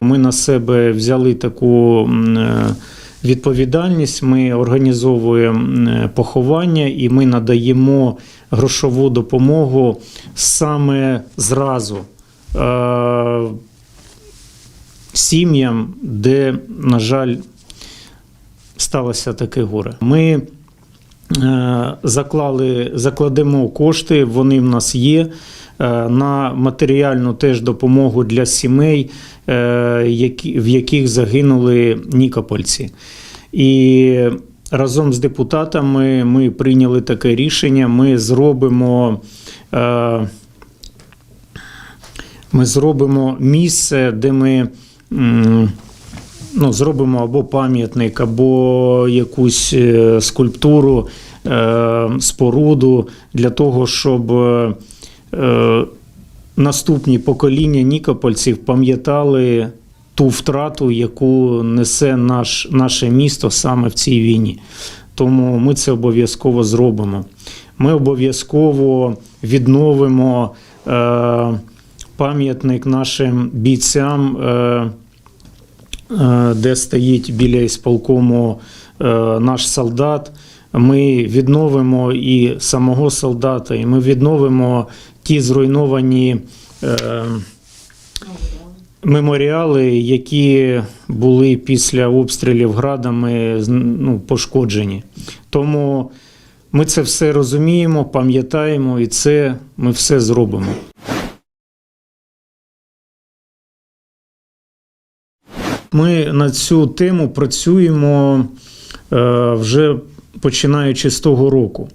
Ми на себе взяли таку е, відповідальність. Ми організовуємо поховання і ми надаємо грошову допомогу саме зразу. е, Сім'ям, де, на жаль, сталося таке горе. Ми е, заклали, закладемо кошти, вони в нас є. е, На матеріальну теж допомогу для сімей, е, в яких загинули нікопольці. І разом з депутатами ми прийняли таке рішення. Ми зробимо. е, Ми зробимо місце, де ми ну, зробимо або пам'ятник, або якусь е, скульптуру, е, споруду для того, щоб е, е, наступні покоління нікопольців пам'ятали ту втрату, яку несе наш, наше місто саме в цій війні. Тому ми це обов'язково зробимо. Ми обов'язково відновимо е, пам'ятник нашим бійцям. Е, е, де стоїть біля ісполкому е, наш солдат. Ми відновимо і самого солдата, і ми відновимо ті зруйновані е, меморіали, які були після обстрілів градами ну, пошкоджені. Тому ми це все розуміємо, пам'ятаємо, і це ми все зробимо. Ми на цю тему працюємо е, вже починаючи з того року.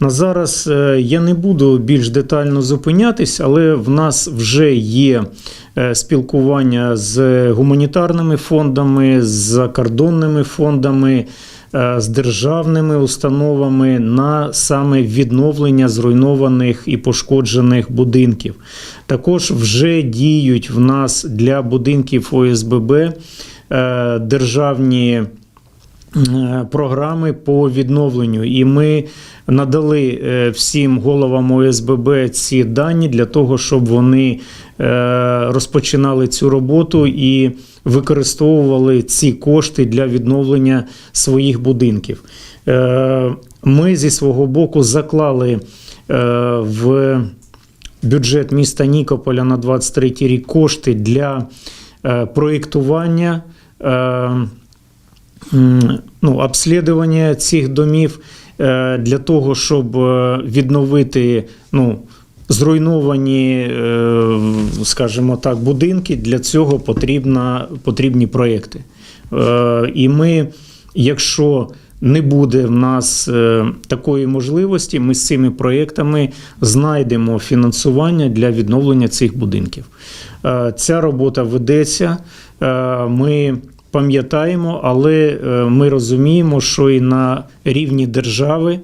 На зараз е, я не буду більш детально зупинятись, але в нас вже є е, спілкування з гуманітарними фондами, з закордонними фондами. е, З державними установами на саме відновлення зруйнованих і пошкоджених будинків. Також вже діють в нас для будинків ОСББ державні програми по відновленню. І ми надали е, всім головам ОСББ ці дані для того, щоб вони е, розпочинали цю роботу і використовували ці кошти для відновлення своїх будинків. Е, Ми зі свого боку заклали е, в бюджет міста Нікополя на 23 рік кошти для е, проєктування, е, ну, обслідування цих домів е, для того, щоб е, відновити ну, зруйновані, е, скажімо так, будинки. Для цього потрібна, потрібні проєкти. Е, І ми, якщо не буде в нас такої можливості, ми з цими проєктами знайдемо фінансування для відновлення цих будинків. Ця робота ведеться. Ми пам'ятаємо, але е, ми розуміємо, що і на рівні держави.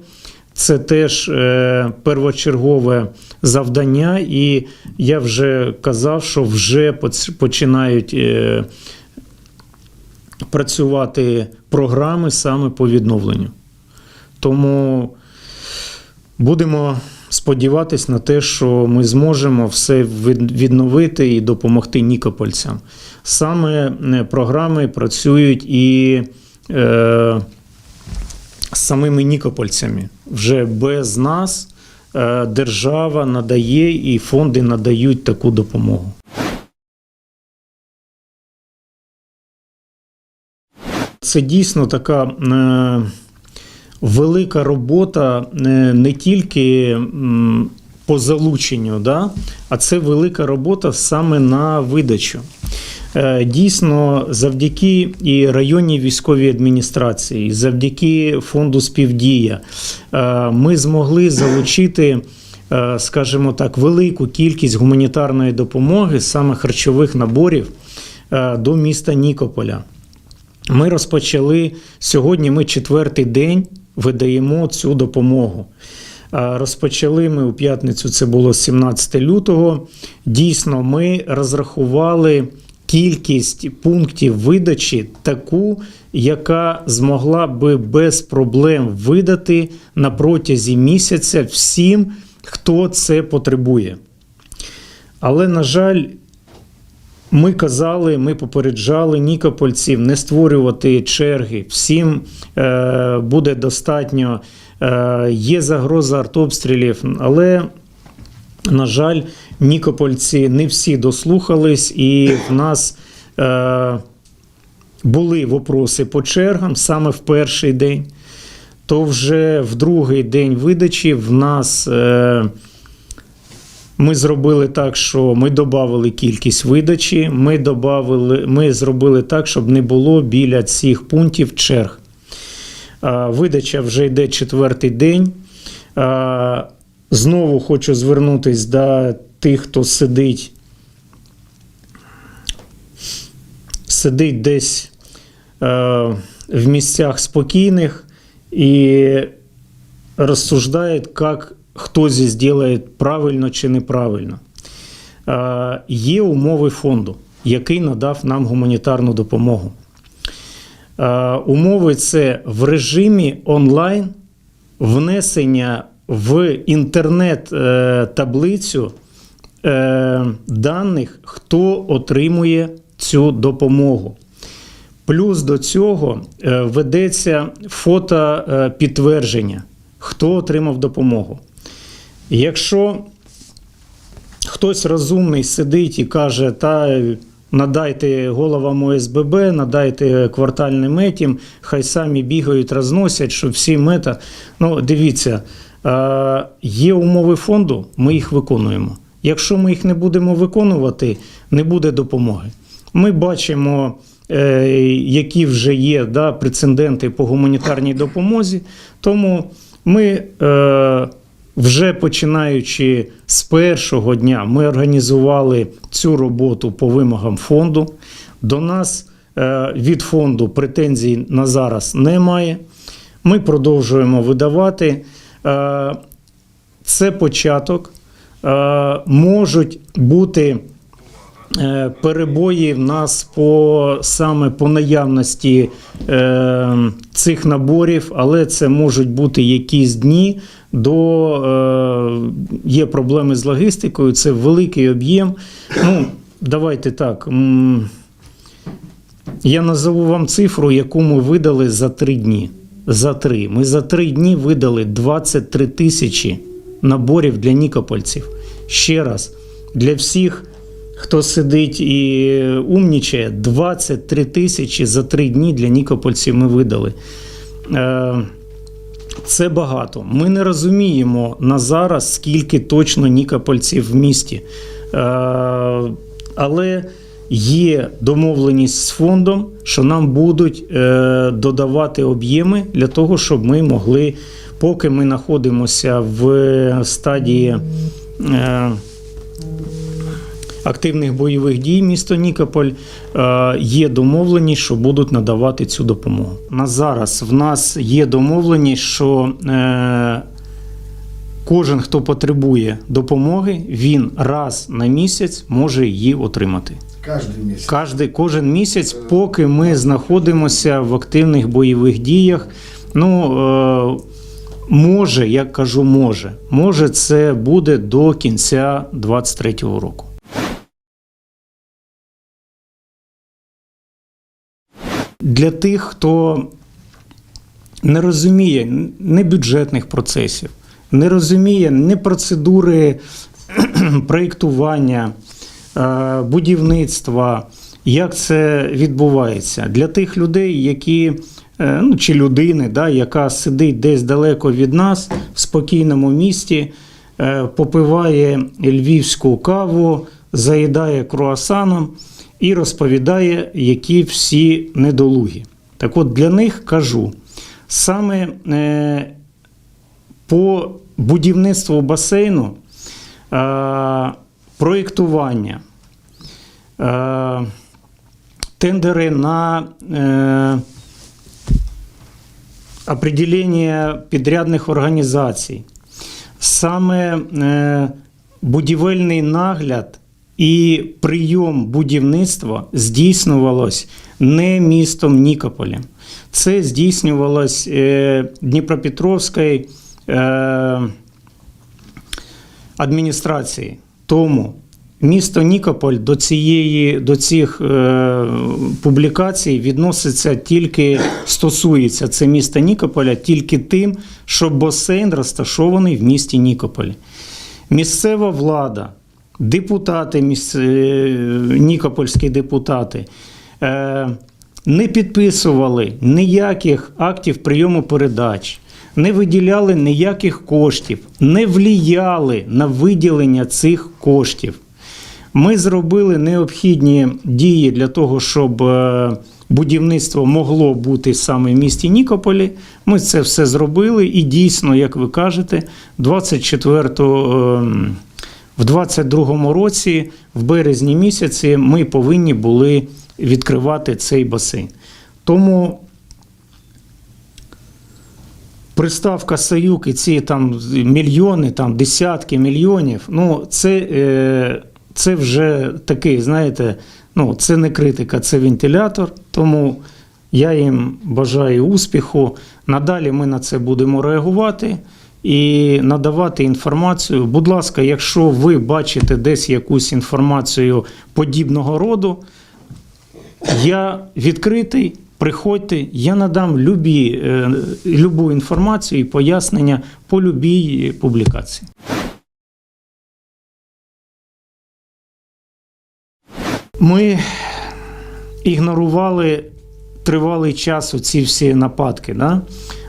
Це теж е, первочергове завдання, і я вже казав, що вже починають е, працювати програми саме по відновленню. Тому будемо сподіватись на те, що ми зможемо все відновити і допомогти нікопольцям. Саме е, програми працюють і е, з самими нікопольцями. Вже без нас е, держава надає і фонди надають таку допомогу. Це дійсно така е, велика робота е, не тільки по залученню, да? а це велика робота саме на видачу. Е, Дійсно, завдяки і районній військовій адміністрації, завдяки фонду співдія, е, ми змогли залучити, скажімо так, велику кількість гуманітарної допомоги, саме харчових наборів до міста Нікополя. Ми розпочали сьогодні. Ми четвертий день видаємо цю допомогу. Розпочали ми у п'ятницю, це було 17 лютого. Дійсно, ми розрахували кількість пунктів видачі таку, яка змогла би без проблем видати на протязі місяця всім, хто це потребує. Але, на жаль, Ми казали, ми попереджали нікопольців не створювати черги. Всім е, буде достатньо. Е, є загроза артобстрілів, але, на жаль, нікопольці не всі дослухались, і в нас е, були вопроси по чергам саме в перший день. То вже в другий день видачі в нас. Е, ми зробили так, що ми додали кількість видачі. Ми, добавили, ми зробили так, щоб не було біля цих пунктів черг. Видача вже йде четвертий день. Знову хочу звернутися до тих, хто сидить, сидить десь в місцях спокійних і розсуждає, як хто зробить правильно чи неправильно. Е, Є умови фонду, який надав нам гуманітарну допомогу. Е, Умови це в режимі онлайн внесення в інтернет-таблицю е, даних, хто отримує цю допомогу. Плюс до цього е, ведеться фото е, підтвердження, хто отримав допомогу. Якщо хтось розумний сидить і каже, та надайте головам ОСББ, надайте квартальним метім, хай самі бігають, розносять, щоб всі мета. Ну, дивіться, є умови фонду, ми їх виконуємо. Якщо ми їх не будемо виконувати, не буде допомоги. Ми бачимо, е, які вже є да, прецеденти по гуманітарній допомозі, тому ми. Е, вже починаючи з першого дня, ми організували цю роботу по вимогам фонду. До нас е, від фонду претензій на зараз немає. Ми продовжуємо видавати. Е, Це початок. Е, Можуть бути перебої в нас по саме по наявності е, цих наборів, але це можуть бути якісь дні. До е, є проблеми з логістикою, це великий об'єм. Ну, давайте так. Я назову вам цифру, яку ми видали за три дні. За три. Ми за три дні видали 23 тисячі наборів для нікопольців. Ще раз, для всіх, хто сидить і умнічає, 23 тисячі за три дні для нікопольців ми видали. Е, це багато. Ми не розуміємо на зараз, скільки точно нікопольців в місті. Е, але є домовленість з фондом, що нам будуть е, додавати об'єми для того, щоб ми могли, поки ми знаходимося в стадії. Активних бойових дій місто Нікополь е, є домовленість, що будуть надавати цю допомогу. На зараз в нас є домовленість, що е, кожен, хто потребує допомоги, він раз на місяць може її отримати. Каждый месяц. Кожний, кожен місяць, поки ми знаходимося в активних бойових діях. Ну, е, може, я кажу, може, може, це буде до кінця 2023 року. Для тих, хто не розуміє не бюджетних процесів, не розуміє не процедури проєктування, е, будівництва, як це відбувається. Для тих людей, які е, ну, чи людини, да, яка сидить десь далеко від нас в спокійному місті, е, попиває львівську каву, заїдає круасаном і розповідає, які всі недолугі. Так от для них кажу, саме е, по будівництву басейну, е, проєктування, е, тендери на определення підрядних організацій, саме будівельний нагляд і прийом будівництва здійснювалось не містом Нікополем. Це здійснювалось е, Дніпропетровською е, адміністрацією. Тому місто Нікополь до цієї до цих е, публікацій відноситься тільки стосується це міста Нікополя тільки тим, що басейн розташований в місті Нікополі. Місцева влада, депутати, міс... е, нікопольські депутати. Е, не підписували ніяких актів прийому передач, не виділяли ніяких коштів, не вліяли на виділення цих коштів. Ми зробили необхідні дії для того, щоб е, будівництво могло бути саме в місті Нікополі. Ми це все зробили, і дійсно, як ви кажете, 24 е, в 22 році, в березні місяці, ми повинні були відкривати цей басейн. Тому приставка Саюк і ці там мільйони, там десятки мільйонів, ну це, е, це вже такий, знаєте, ну це не критика, це вентилятор. Тому я їм бажаю успіху. Надалі ми на це будемо реагувати і надавати інформацію. Будь ласка, якщо ви бачите десь якусь інформацію подібного роду, я відкритий. Приходьте, я надам любі, е, любу інформацію і пояснення по любій публікації. Ми ігнорували тривалий час ці всі нападки. Да?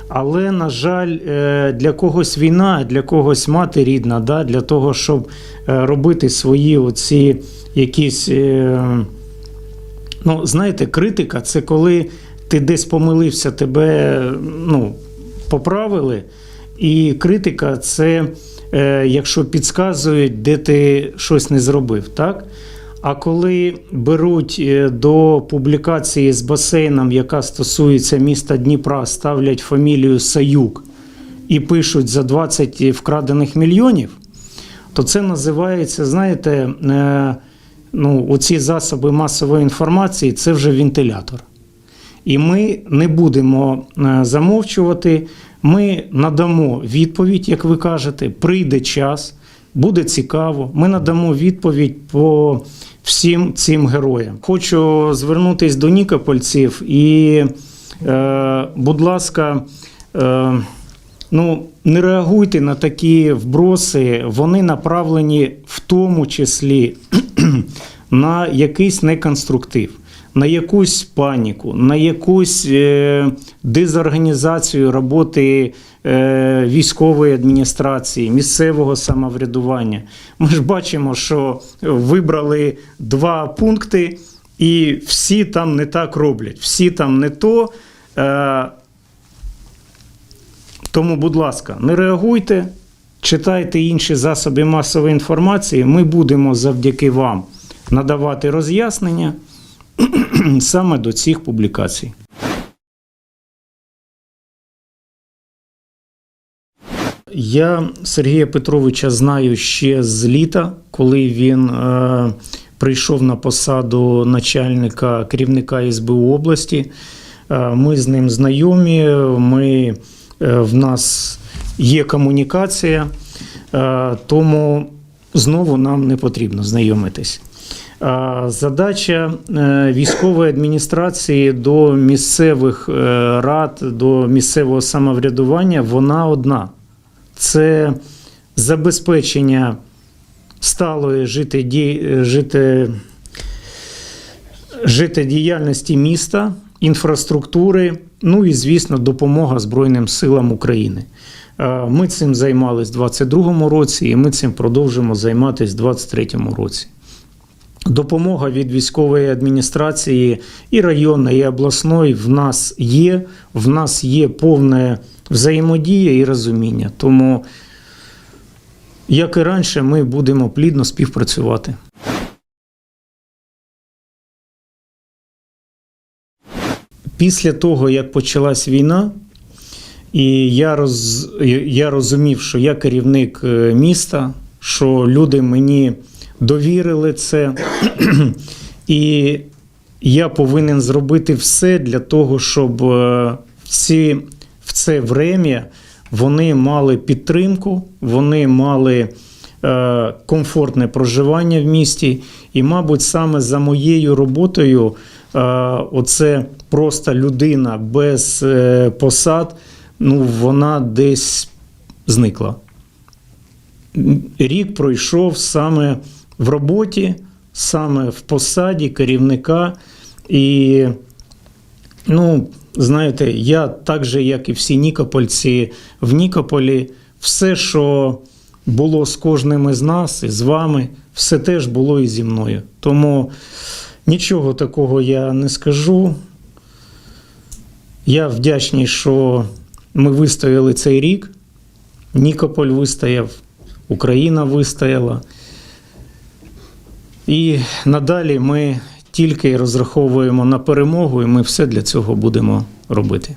Але, на жаль, е, для когось війна, для когось мати рідна, да? для того, щоб е, робити свої оці якісь. е, Ну, знаєте, критика це коли ти десь помилився, тебе ну, поправили. І критика це якщо підказують, де ти щось не зробив. так? А коли беруть е, до публікації з басейном, яка стосується міста Дніпра, ставлять фамілію Саюк і пишуть за 20 вкрадених мільйонів, то це називається, знаєте, е, ну, оці засоби масової інформації це вже вентилятор. І ми не будемо е, замовчувати, ми надамо відповідь, як ви кажете, прийде час, буде цікаво. Ми надамо відповідь по всім цим героям. Хочу звернутися до нікопольців і, е, будь ласка, е, ну, не реагуйте на такі вброси, вони направлені в тому числі на якийсь неконструктив, на якусь паніку, на якусь е, дезорганізацію роботи військової адміністрації, місцевого самоврядування. Ми ж бачимо, що вибрали два пункти, і всі там не так роблять, всі там не то. Е, тому, будь ласка, не реагуйте, читайте інші засоби масової інформації. Ми будемо завдяки вам надавати роз'яснення саме до цих публікацій. Я Сергія Петровича знаю ще з літа, коли він е, прийшов на посаду начальника керівника СБУ області. Е, ми з ним знайомі. Ми, е, в нас є комунікація, е, тому знову нам не потрібно знайомитись. Е, Задача е, військової адміністрації до місцевих е, рад, до місцевого самоврядування вона одна. Це забезпечення сталої жити... міста, інфраструктури, ну і, звісно, допомога Збройним силам України. Ми цим займалися в 2022 році, і ми цим продовжимо займатися в 2023 році. Допомога від військової адміністрації і районної, і обласної в нас є. В нас є повне взаємодія і розуміння. Тому, як і раніше, ми будемо плідно співпрацювати. Після того, як почалась війна, і я, роз, я розумів, що я керівник е, міста, що люди мені довірили це, і я повинен зробити все для того, щоб е, всі в це врем'я вони мали підтримку, вони мали е, комфортне проживання в місті. І, мабуть, саме за моєю роботою, е, оце просто людина без е, посад, ну, вона десь зникла. Рік пройшов саме в роботі, саме в посаді керівника. І, ну, знаєте, я так же, як і всі нікопольці в Нікополі, все, що було з кожним із нас і з вами, все теж було і зі мною. Тому нічого такого я не скажу. Я вдячний, що ми вистояли цей рік. Нікополь вистояв, Україна вистояла. І надалі ми тільки розраховуємо на перемогу, і ми все для цього будемо робити.